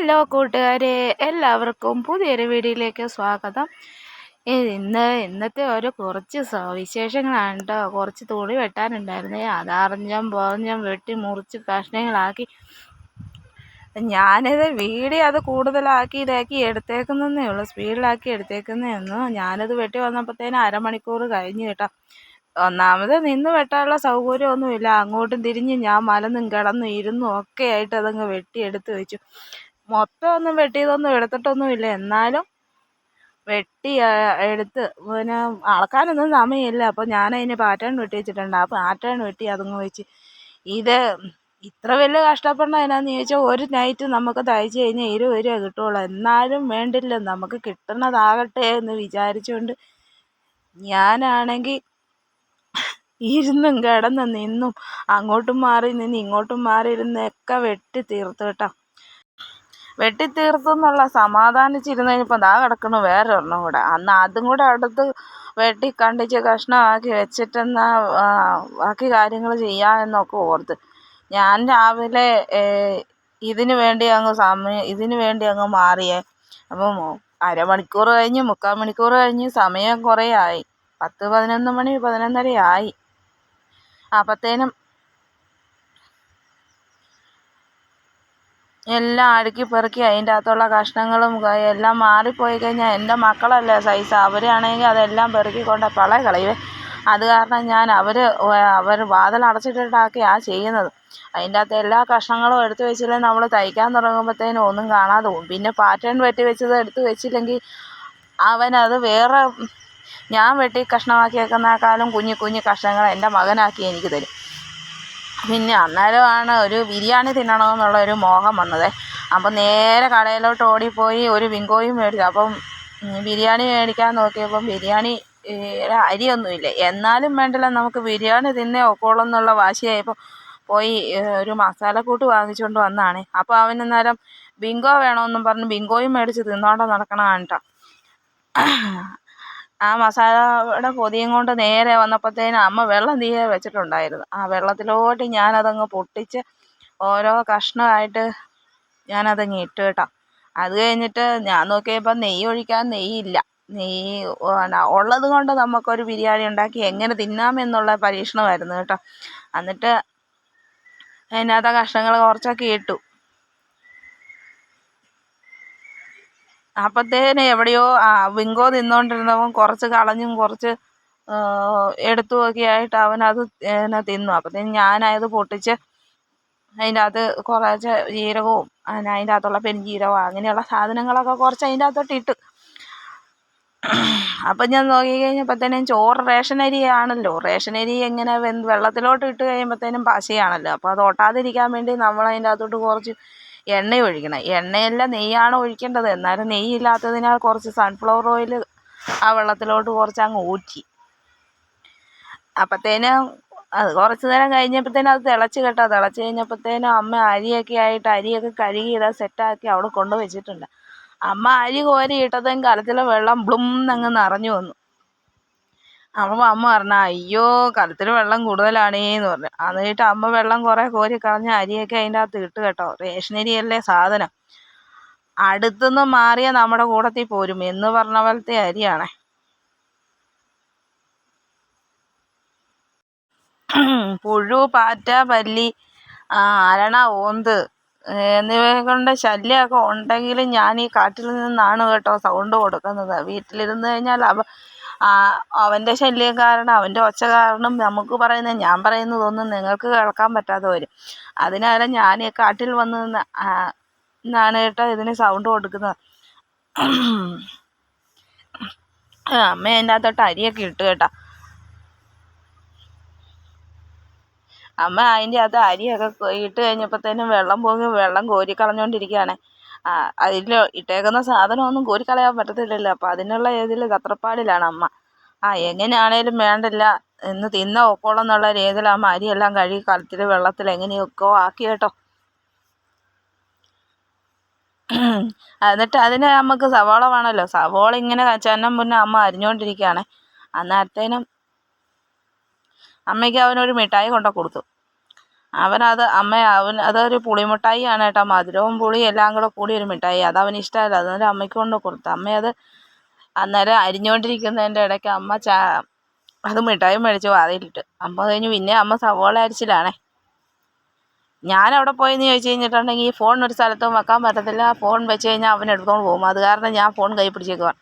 Hello കൂട്ടുകാരെ എല്ലാവർക്കും പുതിയൊരു വീഡിയോയിലേക്ക് സ്വാഗതം. ഇന്ന് ഇന്നത്തെ ഒരു കുറച്ച് സവിശേഷങ്ങളാണ് കേട്ടോ കുറച്ച് തുണി വെട്ടാനുണ്ടായിരുന്നേ. അതറിഞ്ഞും പറഞ്ഞും വെട്ടി മുറിച്ച് കഷ്ണങ്ങളാക്കി. ഞാനിത് വീഡിയോ അത് കൂടുതലാക്കി ഇതാക്കി എടുത്തേക്കുന്നതേ ഉള്ളൂ. സ്പീഡിലാക്കി എടുത്തേക്കുന്നേ ഒന്നും ഞാനത് വെട്ടി വന്നപ്പോഴത്തേനും അരമണിക്കൂർ കഴിഞ്ഞ് കേട്ടോ. ഒന്നാമത് നിന്ന് വെട്ടാനുള്ള സൗകര്യമൊന്നുമില്ല. അങ്ങോട്ടും തിരിഞ്ഞ് ഞാൻ മലന്നും കിടന്നും ഇരുന്നും ഒക്കെ ആയിട്ട് അതങ്ങ് വെട്ടിയെടുത്ത് വെച്ചു. മൊത്തം ഒന്നും വെട്ടിയതൊന്നും എടുത്തിട്ടൊന്നുമില്ല എന്നാലും വെട്ടി എടുത്ത് പിന്നെ അളക്കാനൊന്നും സമയമില്ല. അപ്പോൾ ഞാനതിന് പാറ്റേൺ വെട്ടി വെച്ചിട്ടുണ്ട്. ആ പാറ്റേൺ വെട്ടി അതങ്ങ് വെച്ച് ഇത് ഇത്ര വലിയ കഷ്ടപ്പെടണം എന്നാന്ന് ചോദിച്ചാൽ ഒരു നൈറ്റ് നമുക്ക് തയ്ച്ച് കഴിഞ്ഞാൽ ഇരുപത് രൂപ കിട്ടുള്ളൂ. എന്നാലും വേണ്ടില്ല. നമുക്ക് കിട്ടുന്നതാകട്ടെ എന്ന് വിചാരിച്ചുകൊണ്ട് ഞാനാണെങ്കിൽ ഇരുന്നും കിടന്നും നിന്നും അങ്ങോട്ടും മാറി നിന്ന് ഇങ്ങോട്ടും മാറി ഇരുന്നൊക്കെ വെട്ടി തീർത്തു കേട്ടോ. വെട്ടിത്തീർത്തു എന്നുള്ള സമാധാനിച്ചിരുന്ന് കഴിഞ്ഞപ്പോൾ ദാ കിടക്കണു വേറെ ഒരെണ്ണം കൂടെ. അന്ന് അതും കൂടെ അടുത്ത് വെട്ടി കണ്ടിച്ച് കഷ്ണമാക്കി വെച്ചിട്ടെന്നാ ബാക്കി കാര്യങ്ങൾ ചെയ്യാമെന്നൊക്കെ ഓർത്ത്. ഞാൻ രാവിലെ ഇതിന് വേണ്ടി അങ്ങ് സമയം ഇതിന് വേണ്ടി അങ്ങ് മാറിയേ. അപ്പം അരമണിക്കൂർ കഴിഞ്ഞ് മുക്കാൽ മണിക്കൂർ കഴിഞ്ഞ് സമയം കുറേ ആയി. പത്ത് പതിനൊന്ന് മണി പതിനൊന്നര ആയി. അപ്പോഴത്തേനും എല്ലാം അടുക്കി പെറുക്കി അതിന്റെ അകത്തുള്ള കഷ്ണങ്ങളും എല്ലാം മാറിപ്പോയി കഴിഞ്ഞാൽ എന്റെ മക്കളല്ലേ സൈസ് അവരാണെങ്കിൽ അതെല്ലാം പെറുക്കി കൊണ്ട് പള കളയുവേ. അത് കാരണം ഞാൻ അവർ അവർ വാതിൽ അടച്ചിട്ടിട്ടാക്കിയാണ് ചെയ്യുന്നത്. അതിന്റെ അകത്ത് എല്ലാ കഷ്ണങ്ങളും എടുത്തു വെച്ചില്ലെങ്കിൽ നമ്മൾ തയ്ക്കാൻ തുടങ്ങുമ്പോഴത്തേനും ഒന്നും കാണാതെ പോകും. പിന്നെ പാറ്റേൺ വെട്ടി വെച്ചത് എടുത്ത് വെച്ചില്ലെങ്കിൽ അവനത് വേറെ ഞാൻ വെട്ടി കഷ്ണമാക്കിയേക്കുന്നേക്കാളും കുഞ്ഞു കുഞ്ഞു കഷ്ണങ്ങൾ എന്റെ മകനാക്കി എനിക്ക് തരും. പിന്നെ അന്നേരമാണ് ഒരു ബിരിയാണി തിന്നണമെന്നുള്ള ഒരു മോഹം വന്നത്. അപ്പം നേരെ കടയിലോട്ട് ഓടിപ്പോയി ഒരു വിങ്കോയും മേടിച്ചു. അപ്പം ബിരിയാണി മേടിക്കാൻ നോക്കിയപ്പം ബിരിയാണി അരിയൊന്നുമില്ല. എന്നാലും വേണ്ടില്ല നമുക്ക് ബിരിയാണി തിന്നേ ഒക്കുള്ളൂ എന്നുള്ള വാശിയായപ്പോൾ പോയി ഒരു മസാലക്കൂട്ട് വാങ്ങിച്ചുകൊണ്ട് വന്നതാണ് അപ്പോൾ അവൻ അന്നേരം ബിങ്കോ വേണമെന്നും പറഞ്ഞ് ബിങ്കോയും മേടിച്ച് തിന്നോണ്ട് നടക്കണതാണ് കേട്ടോ ആ മസാലയുടെ പൊതിയും കൊണ്ട് നേരെ വന്നപ്പോഴത്തേനും അമ്മ വെള്ളം തീരെ വെച്ചിട്ടുണ്ടായിരുന്നു. ആ വെള്ളത്തിലോട്ട് ഞാനതങ്ങ് പൊട്ടിച്ച് ഓരോ കഷ്ണമായിട്ട് ഞാനതങ്ങ് ഇട്ട് കേട്ടോ. അത് കഴിഞ്ഞിട്ട് ഞാൻ നോക്കിയപ്പോൾ നെയ്യ് ഒഴിക്കാൻ നെയ്യില്ല നെയ്യ് ഉള്ളത് കൊണ്ട് നമുക്കൊരു ബിരിയാണി ഉണ്ടാക്കി എങ്ങനെ തിന്നാമെന്നുള്ള പരീക്ഷണമായിരുന്നു കേട്ടോ. എന്നിട്ട് അതിനകത്തെ കഷ്ണങ്ങൾ കുറച്ചൊക്കെ ഇട്ടു. അപ്പോഴത്തേന് എവിടെയോ വിങ്കോ തിന്നുകൊണ്ടിരുന്നവൻ കുറച്ച് കളഞ്ഞും കുറച്ച് എടുത്തുമൊക്കെ ആയിട്ട് അവനത് എന്നെ തിന്നു. അപ്പോഴത്തേനും ഞാനത് പൊട്ടിച്ച് അതിന്റെ അകത്ത് കുറച്ച് ജീരകവും അതിന്റെ അകത്തുള്ള പെരുംജീരകവും അങ്ങനെയുള്ള സാധനങ്ങളൊക്കെ കുറച്ച് അതിന്റെ അകത്തോട്ട് ഇട്ട്. അപ്പം ഞാൻ നോക്കി കഴിഞ്ഞപ്പോഴത്തേനും ചോറ് റേഷൻ അരിയാണല്ലോ റേഷൻ അരി എങ്ങനെ വെള്ളത്തിലോട്ട് ഇട്ട് കഴിയുമ്പോഴത്തേനും പശയാണല്ലോ. അപ്പോൾ അത് ഒട്ടാതിരിക്കാൻ വേണ്ടി നമ്മൾ അതിന്റെ അകത്തോട്ട് കുറച്ച് എണ്ണ ഒഴിക്കണം. എണ്ണയല്ല നെയ്യാണ് ഒഴിക്കേണ്ടത്. എന്നാലും നെയ്യില്ലാത്തതിനാൽ കുറച്ച് സൺഫ്ലവർ ഓയിൽ ആ വെള്ളത്തിലോട്ട് കുറച്ച് അങ്ങ് ഊറ്റി. അപ്പോഴത്തേനും അത് കുറച്ച് നേരം കഴിഞ്ഞപ്പോഴത്തേനും അത് തിളച്ച് കേട്ടോ. തിളച്ച് കഴിഞ്ഞപ്പോഴത്തേനും അമ്മ അരിയൊക്കെ ആയിട്ട് അരിയൊക്കെ കഴുകി ഇതാ സെറ്റാക്കി അവിടെ കൊണ്ടു വെച്ചിട്ടുണ്ട്. അമ്മ അരി കോരി ഇട്ടതും കലത്തിലെ വെള്ളം ബ്ലും എന്നങ്ങ് നിറഞ്ഞു വന്നു. അപ്പോൾ അമ്മ പറഞ്ഞു അയ്യോ കലത്തിൽ വെള്ളം കൂടുതലാണേന്ന് പറഞ്ഞു. എന്നിട്ട് അമ്മ വെള്ളം കുറേ കോരി കളഞ്ഞ് അരിയൊക്കെ അതിന്റെ അകത്ത് ഇട്ട് കേട്ടോ. റേഷനരിയല്ലേ സാധനം. അടുത്തുനിന്ന് മാറിയ നമ്മുടെ കൂടത്തിൽ പോരും എന്ന് പറഞ്ഞ പോലത്തെ അരിയാണേ. പുഴു പാറ്റ പല്ലി അരണ ഓന്ത് എന്നിവയെ കൊണ്ട് ശല്യമൊക്കെ ഉണ്ടെങ്കിലും ഞാൻ ഈ കാട്ടിൽ നിന്നാണ് കേട്ടോ സൗണ്ട് കൊടുക്കുന്നത്. വീട്ടിലിരുന്ന് കഴിഞ്ഞാൽ അവ അവന്റെ ശല്യം കാരണം അവന്റെ ഒച്ച കാരണം നമുക്ക് പറയുന്ന ഞാൻ പറയുന്നതൊന്നും നിങ്ങൾക്ക് കേൾക്കാൻ പറ്റാതെ വരും. അതിനാൽ ഞാൻ ഈ കാട്ടിൽ വന്ന് നിന്ന് നിന്നാണ് കേട്ടോ ഇതിന് സൗണ്ട് കൊടുക്കുന്നത്. അമ്മ എന്റെ അകത്തോട്ട് അരിയൊക്കെ ഇട്ട് കേട്ടോ. അമ്മ അതിന്റെ അകത്ത് അരിയൊക്കെ ഇട്ട് കഴിഞ്ഞപ്പോഴത്തേനും വെള്ളം പോങ്ങി വെള്ളം കോരി കളഞ്ഞുകൊണ്ടിരിക്കുകയാണ് ആ അതിൽ ഇട്ടേക്കുന്ന സാധനമൊന്നും കോരിക്കളയാൻ പറ്റത്തില്ലല്ലോ. അപ്പം അതിനുള്ള ഇതിൽ തത്രപ്പാടിലാണ് അമ്മ. ആ എങ്ങനെയാണേലും വേണ്ടില്ല. ഇന്ന് തിന്ന ഒക്കോളം എന്നുള്ള രീതിയിൽ അമ്മ അരിയെല്ലാം കഴുകി കലത്തിൽ വെള്ളത്തിൽ എങ്ങനെയൊക്കെയോ ആക്കി കേട്ടോ. എന്നിട്ട് അതിന് നമുക്ക് സവാള വേണമല്ലോ. സവാള ഇങ്ങനെ ചെന്നം മുന്നേ അമ്മ അരിഞ്ഞുകൊണ്ടിരിക്കുകയാണ് അന്നേരത്തേനും അമ്മയ്ക്ക് അവനൊരു മിഠായി കൊണ്ടു കൊടുത്തു അവനത് അമ്മ അവൻ അതൊരു പുളിമിഠായിയാണ് കേട്ടോ. മധുരവും പുളിയും എല്ലാം കൂടെ ഒരു മിഠായി. അത് അവന് ഇഷ്ടമല്ല. അന്നേരം അമ്മയ്ക്ക് കൊണ്ട് കൊടുത്തു. അമ്മ അത് അന്നേരം അരിഞ്ഞുകൊണ്ടിരിക്കുന്നതിന്റെ ഇടയ്ക്ക് അമ്മ ചാ അത് മിഠായി മേടിച്ച് വാതിലിട്ട്. അമ്മ കഴിഞ്ഞ് പിന്നെ അമ്മ സവോള അരിച്ചിലാണേ. ഞാൻ അവിടെ പോയെന്ന് ചോദിച്ചു കഴിഞ്ഞിട്ടുണ്ടെങ്കിൽ ഈ ഫോൺ ഒരു സ്ഥലത്തും വെക്കാൻ പറ്റത്തില്ല. ഫോൺ വെച്ച് കഴിഞ്ഞാൽ അവൻ എടുത്തോണ്ട് പോകും. അത് കാരണം ഞാൻ ഫോൺ കൈ പിടിച്ചേക്കുവാണ്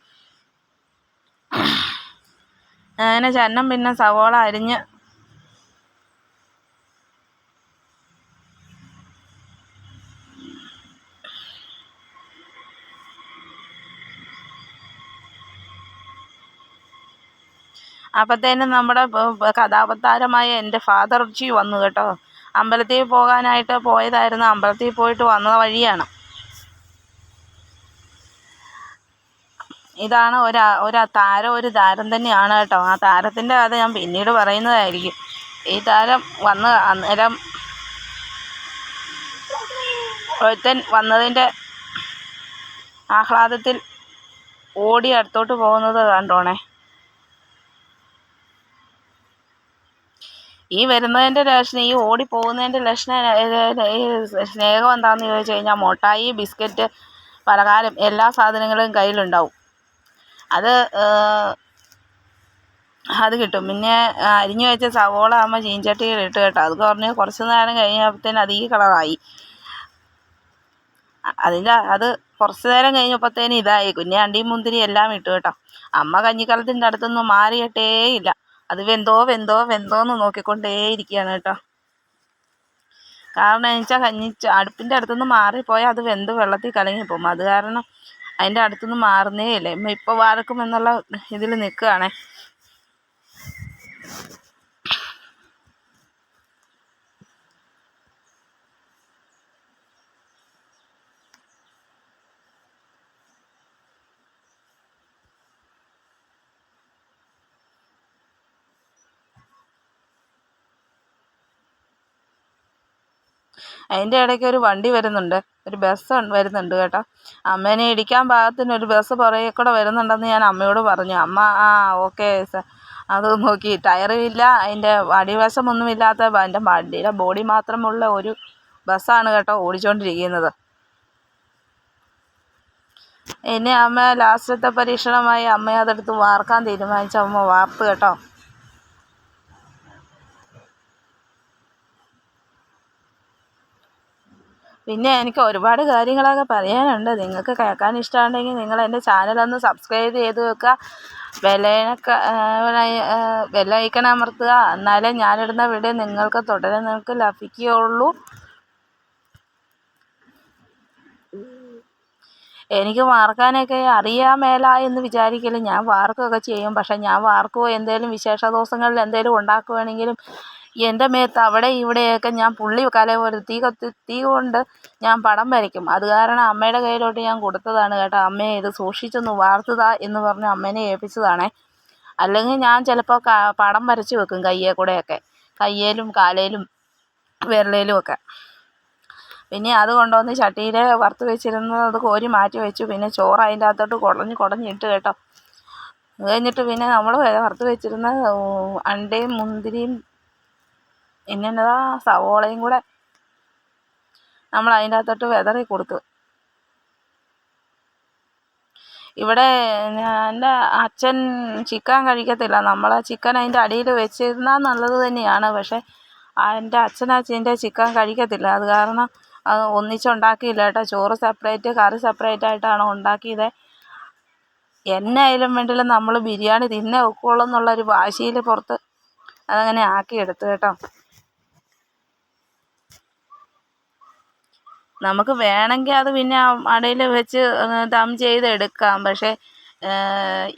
അങ്ങനെ ചന്നം പിന്നെ സവോള അരിഞ്ഞ് അപ്പോഴത്തേനും നമ്മുടെ കഥാപത്താരമായ എന്റെ ഫാദർജി വന്നു കേട്ടോ. അമ്പലത്തിൽ പോകാനായിട്ട് പോയതായിരുന്നു. അമ്പലത്തിൽ പോയിട്ട് വന്ന വഴിയാണ്. ഇതാണ് ഒരു ഒരു താരം ഒരു താരം തന്നെയാണ് കേട്ടോ. ആ താരത്തിന്റെ കഥ ഞാൻ പിന്നീട് പറയുന്നതായിരിക്കും. ഈ താരം വന്ന് അന്നേരം ഒരുത്തൻ വന്നതിന്റെ ആഹ്ലാദത്തിൽ ഓടി അടുത്തോട്ട് പോകുന്നത് കണ്ടോണേ. ഈ വരുന്നതിന്റെ ലക്ഷണം ഈ ഓടിപ്പോകുന്നതിന്റെ ലക്ഷണം ഈ സ്നേഹം എന്താണെന്ന് ചോദിച്ചു കഴിഞ്ഞാൽ മിഠായി ബിസ്ക്കറ്റ് പലഹാരം എല്ലാ സാധനങ്ങളും കയ്യിലുണ്ടാവും. അത് അത് കിട്ടും. പിന്നെ അരിഞ്ഞു വെച്ച സവോള അമ്മ ചീൻചട്ടിയിൽ ഇട്ട് കേട്ടോ. അത് കുറഞ്ഞ് കുറച്ച് നേരം കഴിഞ്ഞപ്പോഴത്തേന് അത് ഈ കളറായി. അതിന്റെ അത് കുറച്ച് നേരം കഴിഞ്ഞപ്പോഴത്തേന് ഇതായി. കുഞ്ഞ് മുന്തിരി എല്ലാം ഇട്ടു കേട്ടോ. അമ്മ കഞ്ഞിക്കലത്തിന്റെ അടുത്തൊന്നും മാറിയിട്ടേ ഇല്ല. അത് വെന്തോ വെന്തോ വെന്തോ എന്ന് നോക്കിക്കൊണ്ടേ ഇരിക്കുകയാണ് കേട്ടോ കാരണം എന്നുവെച്ചാൽ കഞ്ഞി അടുപ്പിന്റെ അടുത്തുനിന്ന് മാറിപ്പോയാൽ അത് വെന്ത് വെള്ളത്തിൽ കലങ്ങിപ്പോകും അത് കാരണം അതിന്റെ അടുത്തുനിന്ന് മാറുന്നേ ഇല്ല ഇപ്പോൾ വാർക്കും എന്നുള്ള ഇതിൽ നിൽക്കുകയാണേ. അതിന്റെ ഇടയ്ക്ക് ഒരു വണ്ടി വരുന്നുണ്ട്. ഒരു ബസ് വരുന്നുണ്ട് കേട്ടോ. അമ്മേനെ ഇടിക്കാൻ പാകത്തിന് ഒരു ബസ് പുറകെ കൂടെ വരുന്നുണ്ടെന്ന് ഞാൻ അമ്മയോട് പറഞ്ഞു. അമ്മ ആ ഓക്കെ അത് നോക്കി. ടയറില്ല അതിന്റെ അടിവശമൊന്നുമില്ലാത്ത അതിന്റെ വണ്ടിയുടെ ബോഡി മാത്രമുള്ള ഒരു ബസ്സാണ് കേട്ടോ ഓടിച്ചുകൊണ്ടിരിക്കുന്നത് ഇനി അമ്മ ലാസ്റ്റത്തെ പരീക്ഷണമായി അമ്മയെ അതെടുത്ത് വാർക്കാൻ തീരുമാനിച്ച. അമ്മ വാർത്ത് കേട്ടോ. പിന്നെ എനിക്ക് ഒരുപാട് കാര്യങ്ങളൊക്കെ പറയാനുണ്ട്. നിങ്ങൾക്ക് കേൾക്കാൻ ഇഷ്ടമുണ്ടെങ്കിൽ നിങ്ങൾ എന്റെ ചാനലൊന്ന് സബ്സ്ക്രൈബ് ചെയ്ത് വെക്കുക. ബെലൈനൊക്കെ ബെല്ലൈക്കൺ അമർത്തുക. എന്നാലേ ഞാനിടുന്ന വീഡിയോ നിങ്ങൾക്ക് തുടരെ നിങ്ങൾക്ക് ലഭിക്കുകയുള്ളൂ. എനിക്ക് വാർക്കാനൊക്കെ അറിയാൻ മേല എന്ന് വിചാരിക്കില്ല ഞാൻ വാർക്കുകയൊക്കെ ചെയ്യും. പക്ഷേ ഞാൻ വാർക്കുകയോ എന്തെങ്കിലും വിശേഷ ദിവസങ്ങളിൽ എന്തെങ്കിലും ഉണ്ടാക്കുകയാണെങ്കിലും എന്റെ മേത്ത് അവിടെ ഇവിടെയൊക്കെ ഞാൻ പുള്ളി കല പോലെ തീ കത്തി തീ കൊണ്ട് ഞാൻ പടം വരയ്ക്കും. അത് കാരണം അമ്മയുടെ കയ്യിലോട്ട് ഞാൻ കൊടുത്തതാണ് കേട്ടോ. അമ്മേ ഇത് സൂക്ഷിച്ചൊന്ന് വാർത്തുതാ എന്ന് പറഞ്ഞ് അമ്മേനെ ഏൽപ്പിച്ചതാണേ. അല്ലെങ്കിൽ ഞാൻ ചിലപ്പോൾ പടം വരച്ച് വെക്കും കയ്യെ കൂടെയൊക്കെ. കയ്യേലും കാലേലും വിരലേലും ഒക്കെ. പിന്നെ അത് കൊണ്ടുവന്ന് ചട്ടിയിൽ വറുത്ത് വെച്ചിരുന്നത് അത് കോരി മാറ്റി വെച്ചു. പിന്നെ ചോറ് അതിന്റെ അകത്തോട്ട് കുടഞ്ഞ് കുടഞ്ഞിട്ട് കേട്ടോ. അത് കഴിഞ്ഞിട്ട് പിന്നെ നമ്മൾ വറുത്ത് വെച്ചിരുന്ന അണ്ടയും മുന്തിരിയും പിന്നെ എന്നതാ സവോളയും കൂടെ നമ്മൾ അതിന്റെ അകത്തോട്ട് വിതറി കൊടുത്തു. ഇവിടെ എന്റെ അച്ഛൻ ചിക്കൻ കഴിക്കത്തില്ല. നമ്മൾ ചിക്കൻ അതിന്റെ അടിയിൽ വെച്ചിരുന്നാൽ നല്ലത് തന്നെയാണ്. പക്ഷേ എന്റെ അച്ഛൻ ചിക്കൻ കഴിക്കത്തില്ല. അത് കാരണം അത് ഒന്നിച്ചുണ്ടാക്കിയില്ല കേട്ടോ. ചോറ് സെപ്പറേറ്റ് കറി സെപ്പറേറ്റ് ആയിട്ടാണ് ഉണ്ടാക്കിയത്. എന്നായാലും വേണ്ടില്ല നമ്മൾ ബിരിയാണി തിന്നേ ഒക്കുള്ളൂ എന്നുള്ളൊരു വാശിയിൽ പുറത്ത് അതങ്ങനെ ആക്കിയെടുത്തു കേട്ടോ. നമുക്ക് വേണമെങ്കിൽ അത് പിന്നെ അടയിൽ വെച്ച് ദം ചെയ്തെടുക്കാം പക്ഷേ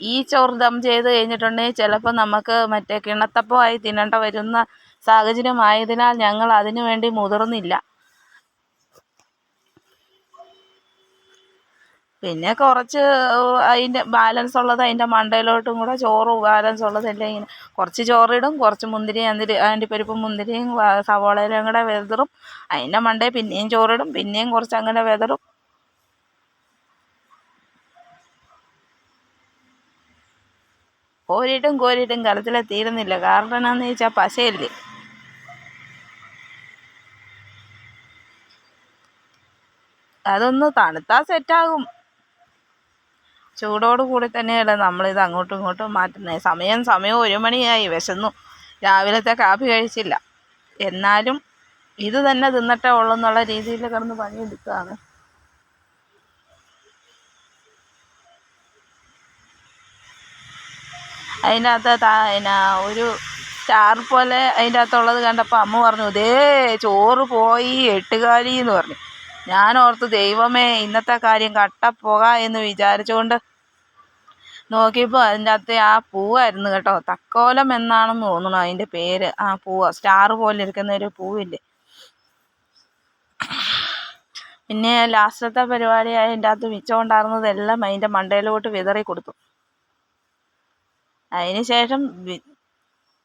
ഈ ചോറ് ദം ചെയ്ത് കഴിഞ്ഞിട്ടുണ്ടെങ്കിൽ ചിലപ്പോൾ നമുക്ക് മറ്റേ കിണത്തപ്പമായി തിന്നേണ്ട വരുന്ന സാഹചര്യമായതിനാൽ ഞങ്ങൾ അതിനു വേണ്ടി മുതിർന്നില്ല. പിന്നെ കുറച്ച് അതിന്റെ ബാലൻസ് ഉള്ളത് അതിന്റെ മണ്ടയിലോട്ടും കൂടെ ചോറ് ബാലൻസ് ഉള്ളത് എല്ലാം ഇങ്ങനെ കുറച്ച് ചോറിടും കുറച്ച് മുന്തിരി അന്തിരി പരിപ്പും മുന്തിരിയും സവോളയിലും കൂടെ വെതറും. അതിന്റെ മണ്ടയിൽ പിന്നെയും ചോറിടും പിന്നെയും കുറച്ച് അങ്ങനെ വെതറും. കോരിയിട്ടും കോരിയിട്ടും കലത്തിലെ തീരുന്നില്ല. കാരണം എന്നാന്ന് ചോദിച്ചാൽ പശയല്ലേ. അതൊന്ന് തണുത്താൽ സെറ്റാകും ചൂടോട് കൂടി തന്നെയല്ല നമ്മളിത് അങ്ങോട്ടും ഇങ്ങോട്ടും മാറ്റുന്നത് സമയം സമയം ഒരു മണിയായി. വിശന്നു. രാവിലത്തെ കാപ്പി കഴിച്ചില്ല. എന്നാലും ഇത് തന്നെ തിന്നിട്ടേ ഉള്ളൂ എന്നുള്ള രീതിയിൽ കിടന്ന് പണിയെടുക്കുകയാണ് അതിന്റെ അകത്ത് പിന്നെ ഒരു സ്റ്റാർ പോലെ അതിന്റെ അകത്തുള്ളത് കണ്ടപ്പോൾ അമ്മ പറഞ്ഞു ഇതേ ചോറ് പോയി എട്ടുകാലി എന്ന് പറഞ്ഞു. ഞാൻ ഓർത്ത് ദൈവമേ ഇന്നത്തെ കാര്യം കട്ടപ്പുക എന്ന് വിചാരിച്ചുകൊണ്ട് നോക്കിയപ്പോൾ അതിന്റെ അകത്തെ ആ പൂവായിരുന്നു കേട്ടോ. തക്കോലം എന്നാണെന്ന് തോന്നുന്നു അതിന്റെ പേര് ആ പൂവ്. സ്റ്റാർ പോലെ ഇരിക്കുന്ന ഒരു പൂവില്ലേ? പിന്നെ ലാസ്റ്റത്തെ പരിപാടി അതിന്റെ അകത്ത് മിച്ചമുണ്ടായിരുന്നതെല്ലാം അതിന്റെ മണ്ടയിലോട്ട് വിതറി കൊടുത്തു. അതിന് ശേഷം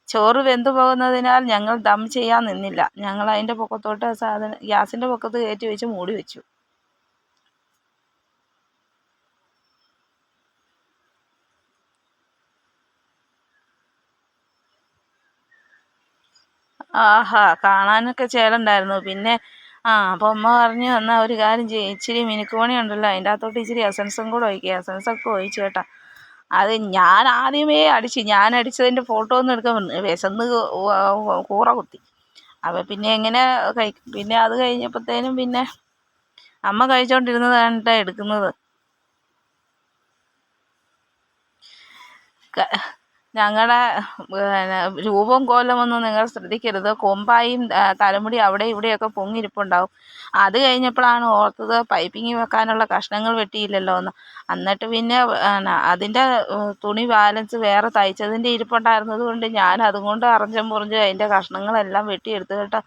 ചോറ് വെന്തു പോകുന്നതിനാൽ ഞങ്ങൾ ദം ചെയ്യാൻ നിന്നില്ല. ഞങ്ങൾ അതിന്റെ പൊക്കത്തോട്ട് സാധനം ഗ്യാസിന്റെ പൊക്കത്ത് കയറ്റി വെച്ച് മൂടി വെച്ചു. ആഹാ കാണാനൊക്കെ ചേലുണ്ടായിരുന്നു. പിന്നെ ആ അപ്പോൾ അമ്മ പറഞ്ഞു എന്നാൽ ഒരു കാര്യം ചെയ്യും. ഇച്ചിരി മിനുക്കുപണി ഉണ്ടല്ലോ. അതിന്റെ അകത്തോട്ട് ഇച്ചിരി എസൻസും കൂടെ ഒഴിക്കുക എസൻസൊക്കെ ഒഴിച്ചു കേട്ടോ. അത് ഞാൻ ആദ്യമേ അടിച്ച് ഞാൻ അടിച്ചതിന്റെ ഫോട്ടോ ഒന്നും എടുക്കാൻ വിശന്ന് കൂറ കുത്തി. അപ്പോൾ പിന്നെ എങ്ങനെ കഴിക്കും പിന്നെ അത് കഴിഞ്ഞപ്പോഴത്തേനും പിന്നെ അമ്മ കഴിച്ചുകൊണ്ടിരുന്നത് കണ്ടിട്ടാണ് എടുക്കുന്നത്. ഞങ്ങളുടെ പിന്നെ രൂപവും കോലമൊന്നും നിങ്ങൾ ശ്രദ്ധിക്കരുത്. കൊമ്പായും തലമുടി അവിടെ ഇവിടെയൊക്കെ പൊങ്ങിയിരിപ്പുണ്ടാവും അത് കഴിഞ്ഞപ്പോഴാണ് ഓർത്തത് പൈപ്പിങ് വെക്കാനുള്ള കഷ്ണങ്ങൾ വെട്ടിയില്ലല്ലോ എന്ന്. എന്നിട്ട് പിന്നെ അതിന്റെ തുണി ബാലൻസ് വേറെ തയ്ച്ചതിന്റെ ഇരിപ്പുണ്ടായിരുന്നത് കൊണ്ട് ഞാൻ അതും കൊണ്ട് അറഞ്ചും മുറിഞ്ചും അതിന്റെ കഷ്ണങ്ങളെല്ലാം വെട്ടിയെടുത്ത് കേട്ടോ.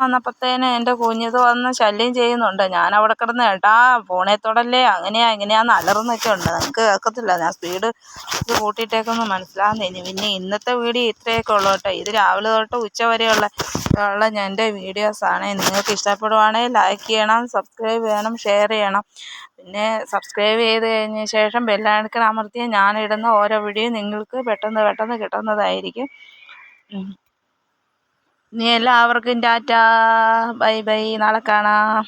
വന്നപ്പോഴത്തേന് എന്റെ കുഞ്ഞിത് വന്ന് ശല്യം ചെയ്യുന്നുണ്ട്. ഞാൻ അവിടെ കിടന്ന് ഏട്ടാ ഫോണേ തൊടല്ലേ? അങ്ങനെയാ ഇങ്ങനെയാന്ന് അലറുന്നൊക്കെ ഉണ്ട്. നിങ്ങൾക്ക് കേൾക്കത്തില്ല. ഞാൻ സ്പീഡ് ഇത് കൂട്ടിയിട്ടേക്കൊന്നും മനസ്സിലാകുന്നില്ല പിന്നെ ഇന്നത്തെ വീഡിയോ ഇത്രയൊക്കെ ഉള്ളൂ കേട്ടോ. ഇത് രാവിലെ തൊട്ട് ഉച്ച വരെയുള്ള ഉള്ള എന്റെ വീഡിയോസാണ് നിങ്ങൾക്ക് ഇഷ്ടപ്പെടുവാണെങ്കിൽ ലൈക്ക് ചെയ്യണം സബ്സ്ക്രൈബ് ചെയ്യണം ഷെയർ ചെയ്യണം. പിന്നെ സബ്സ്ക്രൈബ് ചെയ്ത് കഴിഞ്ഞ ശേഷം ബെല്ലൈക്കൺ അമർത്തിയാൽ ഞാനിടുന്ന ഓരോ വീഡിയോ നിങ്ങൾക്ക് പെട്ടെന്ന് പെട്ടെന്ന് കിട്ടുന്നതായിരിക്കും. ഇനി എല്ലാവർക്കും ടാറ്റാ. Bye bye. നാളെ കാണാം.